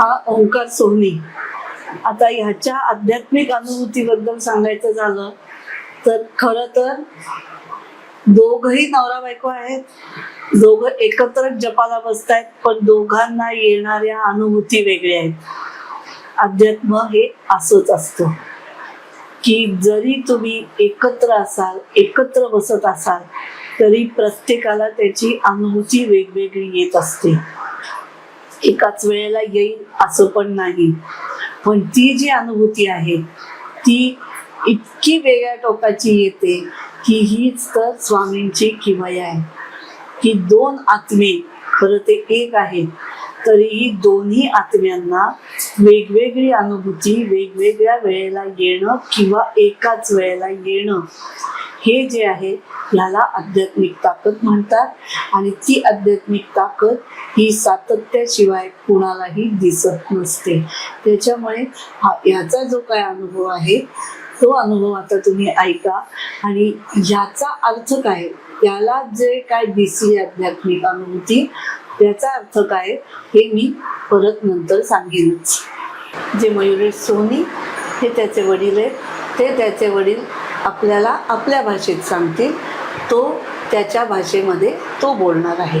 हा ओंकार सोहनी आता ह्याच्या आध्यात्मिक अनुभूतीबद्दल सांगायचं झालं तर खर तर दोघही नवरा बायको आहेत. दोघं एकत्र जपाला बसतायत पण दोघांना येणाऱ्या अनुभूती वेगळ्या आहेत. अध्यात्म हे असंच असतं की जरी तुम्ही एकत्र असाल एकत्र बसत असाल तरी प्रत्येकाला त्याची अनुभूती वेगवेगळी येत असते. एकाच वेळेला येईल असं पण नाही. पण ती जी अनुभूती आहे ती इतकी वेगळ्या टोकाची येते की हीच तर स्वामींची किमया आहे. की दोन आत्मे खरं ते एक आहेत. तरीही दोन्ही आत्म्यांना वेगवेगळी अनुभूती वेगवेगळ्या वेळेला येणं किंवा एकाच वेळेला येणं हे जे आहे ह्याला आध्यात्मिक ताकद म्हणतात. आणि ती आध्यात्मिक ताकद ही सातत्याशिवाय कुणालाही दिसत नसते. त्याच्यामुळे हा ह्याचा जो काय अनुभव आहे तो अनुभव आता तुम्ही ऐका. आणि ह्याचा अर्थ काय? त्याला जे काय दिसली आध्यात्मिक अनुभूती याचा अर्थ काय हे मी परत नंतर सांगेनच. जे मयुरेश सोनी हे त्याचे वडील आहेत. ते त्याचे वडील आपल्याला आपल्या भाषेत सांगतील. तो त्याच्या भाषेमध्ये तो बोलणार आहे.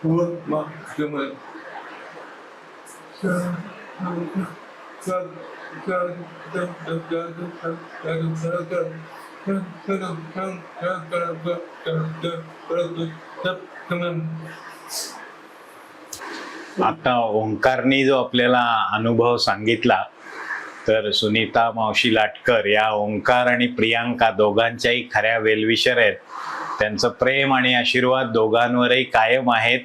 cuma. आता ओंकारनी जो आपल्याला अनुभव सांगितला तर सुनीता मावशी लाटकर या ओंकार आणि प्रियांका दोघांच्याही खऱ्या वेलविशर आहेत त्यांचं प्रेम आणि आशीर्वाद दोघांवरही कायम आहेत.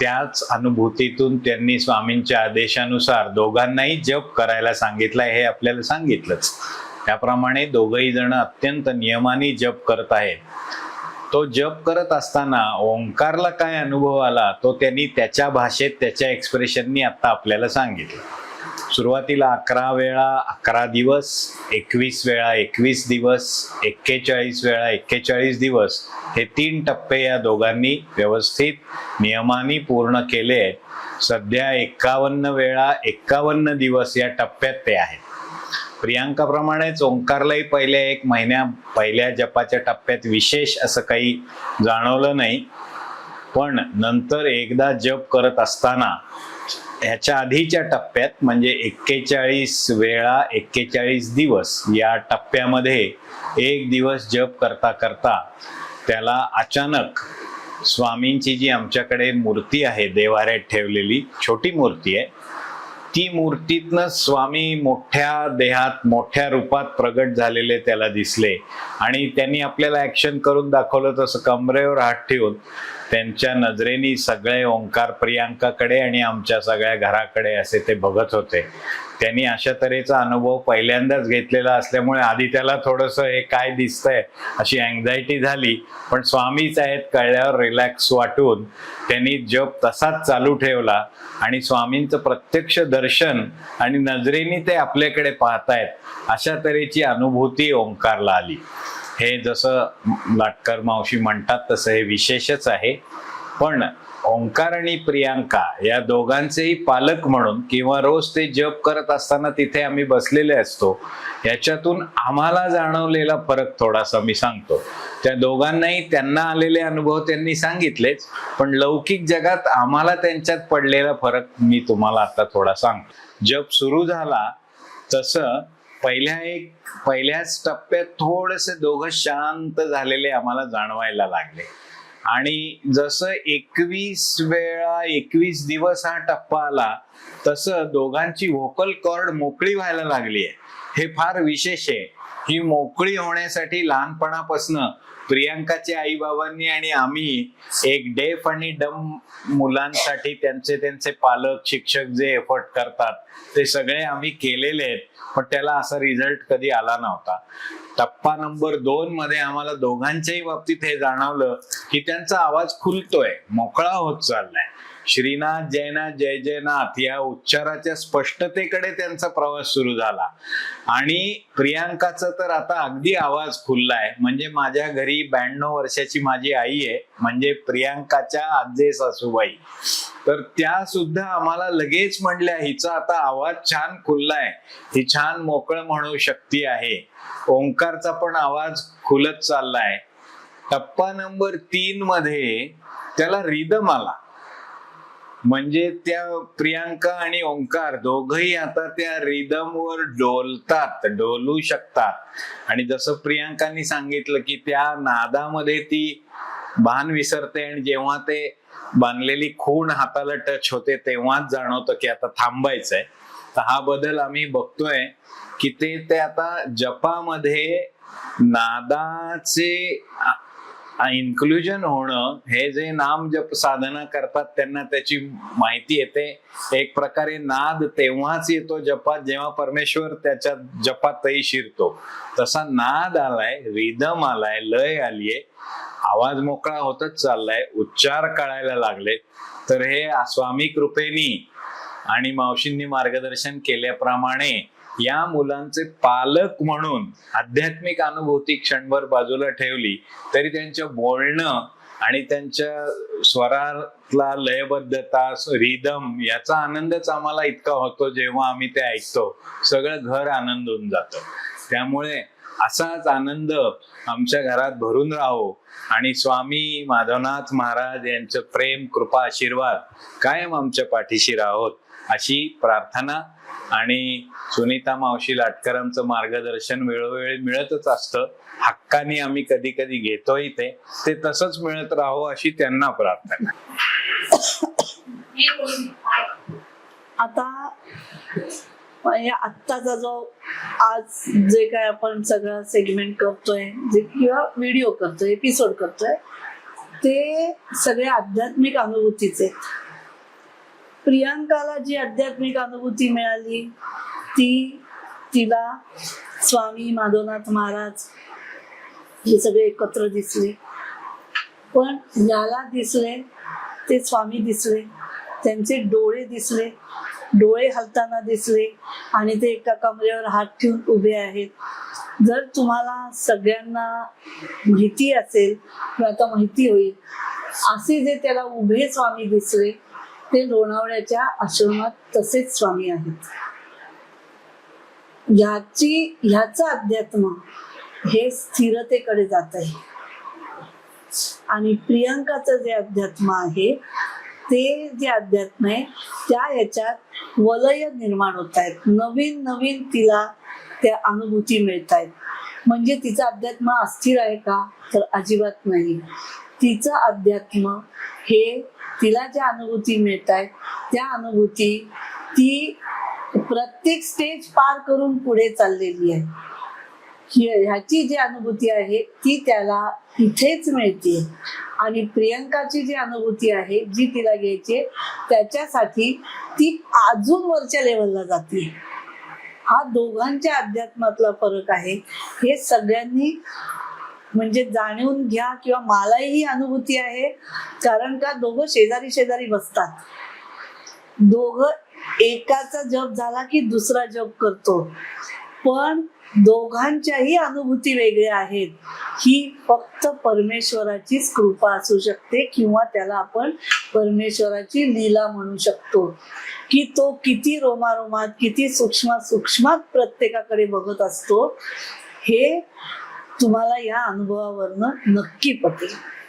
त्याच अनुभूतीतून त्यांनी स्वामींच्या आदेशानुसार दोघांनाही जप करायला सांगितलंय हे आपल्याला सांगितलंच. त्याप्रमाणे दोघही जण अत्यंत नियमाने जप करत आहेत. तो जप करत असताना ओंकारला काय अनुभव आला तो त्यांनी त्याच्या भाषेत त्याच्या एक्सप्रेशननी आता आपल्याला सांगितलं. सुरुवातीला अकरा वेळा अकरा दिवस एकवीस वेळा एकवीस दिवस एक्केचाळीस वेळा एक्केचाळीस दिवस हे तीन टप्पे या दोघांनी व्यवस्थित नियमाने पूर्ण केले आहेत. सध्या एक्कावन्न वेळा एक्कावन्न दिवस या टप्प्यात ते आहेत. प्रियांकाप्रमाणेच ओंकारलाही पहिल्या एक महिन्या पहिल्या जपाच्या टप्प्यात विशेष असं काही जाणवलं नाही. पण नंतर एकदा जप करत असताना ह्याच्या आधीच्या टप्प्यात म्हणजे एक्केचाळीस वेळा एक्केचाळीस दिवस या टप्प्यामध्ये एक दिवस जप करता करता त्याला अचानक स्वामींची जी आमच्याकडे मूर्ती आहे देवाऱ्यात ठेवलेली छोटी मूर्ती आहे ती मूर्तीतनं स्वामी मोठ्या देहात मोठ्या रूपात प्रगट झालेले त्याला दिसले. आणि त्यांनी आपल्याला ऍक्शन करून दाखवलं तसं कमरेवर हात ठेवून. त्यांच्या नजरेनी सगळे ओंकार प्रियांकाकडे आणि आमच्या सगळ्या घराकडे असे ते बघत होते. त्यांनी अशा तऱ्हेचा अनुभव पहिल्यांदाच घेतलेला असल्यामुळे आधी त्याला थोडंसं हे काय दिसतंय अशी अँझायटी झाली. पण स्वामीच आहेत कळल्यावर रिलॅक्स वाटून त्यांनी जप तसाच चालू ठेवला आणि स्वामींचं प्रत्यक्ष दर्शन आणि नजरेने ते आपल्याकडे पाहतायत अशा तऱ्हेची अनुभूती ओंकारला आली. हे जसं लाटकर मावशी म्हणतात तसं हे विशेषच आहे. पण ओंकार आणि प्रियांका या दोघांचेही पालक म्हणून किंवा रोज ते जप करत असताना तिथे आम्ही बसलेले असतो याच्यातून आम्हाला जाणवलेला फरक थोडासा मी सांगतो. त्या दोघांनाही त्यांना आलेले अनुभव त्यांनी सांगितलेच पण लौकिक जगात आम्हाला त्यांच्यात पडलेला फरक मी तुम्हाला आता थोडा सांगतो. जप सुरू झाला तसं पहिल्या एक पहिल्याच टप्प्यात थोडेसे दोघं शांत झालेले आम्हाला जाणवायला लागले. आणि जसं एकवीस वेळा एकवीस दिवस हा टप्पा आला तसं दोघांची व्होकल कॉर्ड मोकळी व्हायला लागली आहे हे फार विशेष आहे. ही मोकळी होण्यासाठी लहानपणापासनं प्रियांकाच्या आई बाबांनी आणि आम्ही एक डेफ आणि डम मुलांसाठी त्यांचे त्यांचे पालक शिक्षक जे एफर्ट करतात ते सगळे आम्ही केलेले आहेत. पण त्याला असा रिझल्ट कधी आला नव्हता. टप्पा नंबर दोन मध्ये आम्हाला दोघांच्याही बाबतीत हे जाणवलं की त्यांचा आवाज खुलतोय मोकळा होत चाललाय. श्रीनाथ जयनाथ जय जयनाथ या उच्चाराच्या स्पष्टतेकडे त्यांचा प्रवास सुरू झाला. आणि प्रियांकाचा तर आता अगदी आवाज खुललाय. म्हणजे माझ्या घरी ब्याण्णव वर्षाची माझी आई आहे. म्हणजे प्रियांकाच्या आजे सासूबाई. तर त्या सुद्धा आम्हाला लगेच म्हणल्या हिचा आता आवाज छान खुललाय. ही छान मोकळं म्हणू शकती आहे. ओंकारचा पण आवाज खुलत चाललाय. टप्पा नंबर तीन मध्ये त्याला रिदम आला. म्हणजे त्या प्रियांका आणि ओंकार दोघही आता त्या रिदम वर डोलतात डोलू शकतात. आणि जसं प्रियांकानी सांगितलं की त्या नादामध्ये ती भान विसरते आणि जेव्हा ते बांधलेली खूण हाताला टच होते तेव्हाच जाणवतं की आता थांबायचंय. तर हा बदल आम्ही बघतोय की ते ते आता जपामध्ये नादाचे इन्क्लुजन होणं हे जे नाम जप साधना करतात त्यांना त्याची माहिती येते. एक प्रकारे नाद तेव्हाच येतो जपात जेव्हा परमेश्वर त्याच्या जपातही शिरतो. तसा नाद आलाय रिदम आलाय लय आलीये. आवाज मोकळा होतच चाललाय उच्चार कळायला लागले तर हे स्वामी कृपेनी आणि मावशींनी मार्गदर्शन केल्याप्रमाणे या मुलांचे पालक म्हणून आध्यात्मिक अनुभूती क्षणभर बाजूला ठेवली तरी त्यांचं बोलणं आणि त्यांच्या स्वरातला लयबद्धता रिदम याचा आनंदच आम्हाला इतका होतो जेव्हा आम्ही ते ऐकतो. सगळं घर आनंद होऊन जातं. त्यामुळे असाच आनंद आमच्या घरात भरून राहो. आणि स्वामी माधवनाथ महाराज यांचं प्रेम कृपा आशीर्वाद कायम आमच्या पाठीशी राहोत अशी प्रार्थना. आणि सुनीता मावशी लाटकरांचं मार्गदर्शन वेळोवेळी मिळतच असतं. हक्काने आम्ही कधी कधी घेतोय ते. ते तसंच मिळत राहो अशी त्यांना प्रार्थना. आता या आत्ताचा जो आज जे काय आपण सगळं सेगमेंट करतोय जे किंवा व्हिडिओ करतोय एपिसोड करतोय ते सगळे आध्यात्मिक अनुभूतीचे आहेत. प्रियांकाला जी आध्यात्मिक अनुभूती मिळाली ती तिला स्वामी माधवनाथ महाराज हे सगळे एकत्र दिसले पण ज्याला दिसले ते स्वामी दिसले त्यांचे डोळे दिसले डोळे हलताना दिसले आणि ते एका कमरेवर हात ठेवून उभे आहेत. जर तुम्हाला सगळ्यांना माहिती असेल किंवा आता माहिती होईल असे जे त्याला उभे स्वामी दिसले ते लोणावळ्याच्या आश्रमात तसेच स्वामी आहेत. ह्याची ह्याचं अध्यात्म हे स्थिरतेकडे जात आहे. आणि प्रियांकाचं जे अध्यात्म आहे ते जे अध्यात्म आहे त्या याच्यात वलय निर्माण होत आहेत. नवीन नवीन तिला त्या अनुभूती मिळत आहेत. म्हणजे तिचं अध्यात्म अस्थिर आहे का? तर अजिबात नाही. तिचं अध्यात्म हे तिला ज्या अनुभूती मिळत आहेत त्या अनुभूती ती प्रत्येक स्टेज पार करून पुढे चाललेली आहे. ह्याची जी अनुभूती आहे ती त्याला इथेच मिळते. आणि प्रियंकाची जी अनुभूती आहे जी तिला घ्यायची त्याच्यासाठी ती अजून वरच्या लेवलला जाते. हा दोघांच्या अध्यात्मातला फरक आहे. हे सगळ्यांनी म्हणजे जाणून घ्या किंवा मलाही ही अनुभूती आहे कारण का दोघं शेजारी शेजारी बसतात. दोघं एकाचा जप झाला की दुसरा जप करतो. पण दोघांच्याही अनुभूती वेगळ्या आहेत. ही फक्त परमेश्वराचीच कृपा असू शकते किंवा त्याला आपण परमेश्वराची लीला म्हणू शकतो. की तो किती रोमारोमात किती सूक्ष्म सूक्ष्मात प्रत्येकाकडे बघत असतो हे तुम्हाला या अनुभवावरनं नक्की पटेल.